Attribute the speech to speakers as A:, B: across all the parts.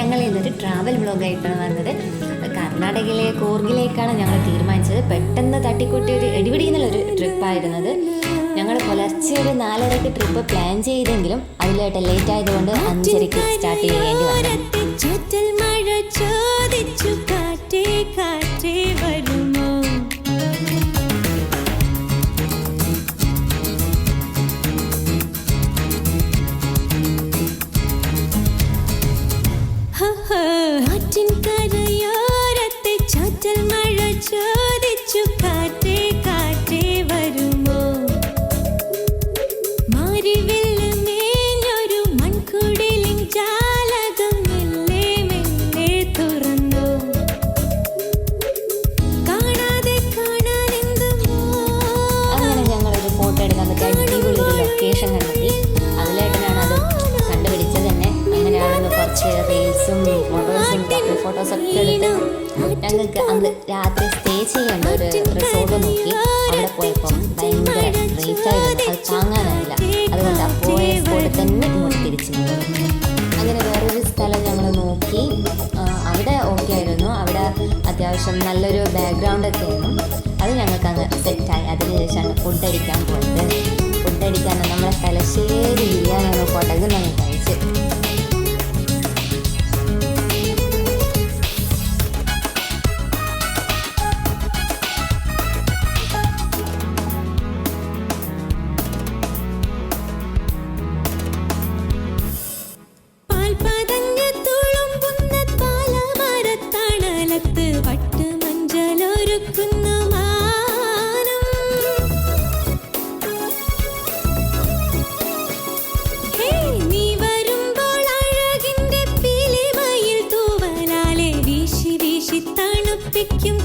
A: ഞങ്ങൾ ഇന്നൊരു ട്രാവൽ വ്ളോഗായിട്ടാണ് വന്നത്. കർണാടകയിലെ കൂർഗിലേക്കാണ് ഞങ്ങൾ തീരുമാനിച്ചത്. പെട്ടെന്ന് തട്ടിക്കൂട്ടി ഒരു എടിപിടിക്കുന്നുള്ളൊരു ട്രിപ്പായിരുന്നത് ഞങ്ങൾ പുലർച്ചെ ഒരു നാലരക്ക് ട്രിപ്പ് പ്ലാൻ ചെയ്തെങ്കിലും അതിലായിട്ട് ലേറ്റ് ആയതുകൊണ്ട് അഞ്ചരയ്ക്ക് സ്റ്റാർട്ട് ചെയ്യേണ്ടി വന്നു.
B: ആറ്റിൻ കരയോരത്തെ ചാറ്റൽ മഴ ചോദിച്ചു കാറ്റേ കാറ്റേ വരുമോ? മാരിവില്ലുമേഞ്ഞൊരു മൺകുടിലിൻ ജാലകം മെല്ലെ മെല്ലെ തുറന്നു. കാണാതെ കാണാനെന്തുമോ
A: അങ്ങനെ ഞങ്ങളൊരു ഫോട്ടോ എടുക്കാൻ പറ്റിയ അടിപൊളി ഒരു ലൊക്കേഷൻ കണ്ടെത്തി. അതിലായിട്ടാണ് അത് കണ്ടുപിടിച്ചത് തന്നെ. അങ്ങനെയാണെന്ന് കുറച്ച് റീൽസും ഫോട്ടോസും ഫോട്ടോസൊക്കെ എടുത്ത് ഞങ്ങൾക്ക് അന്ന് രാത്രി സ്റ്റേ ചെയ്യേണ്ട ഒരു റിസോർട്ട് നോക്കി അവിടെ പോയപ്പോൾ ഭയങ്കര റേറ്റ് ആയിരുന്നു. അത് താങ്ങാനായില്ല അതുകൊണ്ട് പോയ സ്പോട്ടിൽ തന്നെ ഇങ്ങോട്ട് തിരിച്ചു അങ്ങനെ വേറൊരു സ്ഥലം ഞങ്ങൾ നോക്കി. അവിടെ ഓക്കെ ആയിരുന്നു. അവിടെ അത്യാവശ്യം നല്ലൊരു ബാക്ക്ഗ്രൗണ്ട് ഒക്കെ ആയിരുന്നു. അത് ഞങ്ങൾക്ക് അങ്ങ് സെറ്റായി അതിനുശേഷമാണ് ഫുഡ് അടിക്കാൻ പോയത്. ഫുഡ് അടിക്കാൻ നമ്മളെ തലശ്ശേരി ബിരിയാണിയാണ് കൊടക് ഞങ്ങൾ കഴിച്ച്.
B: തണുപ്പിക്കും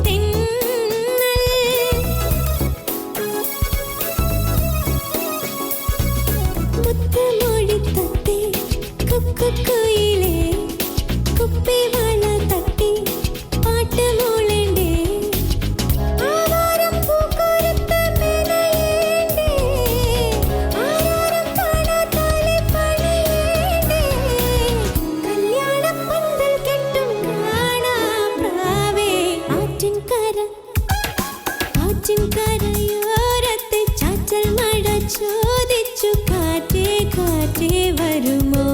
B: കര ആറ്റിൻ കരയോരത്ത് ചാച്ചൽ മഴ ചോദിച്ചു കാറ്റേ കാറ്റേ വരുമോ?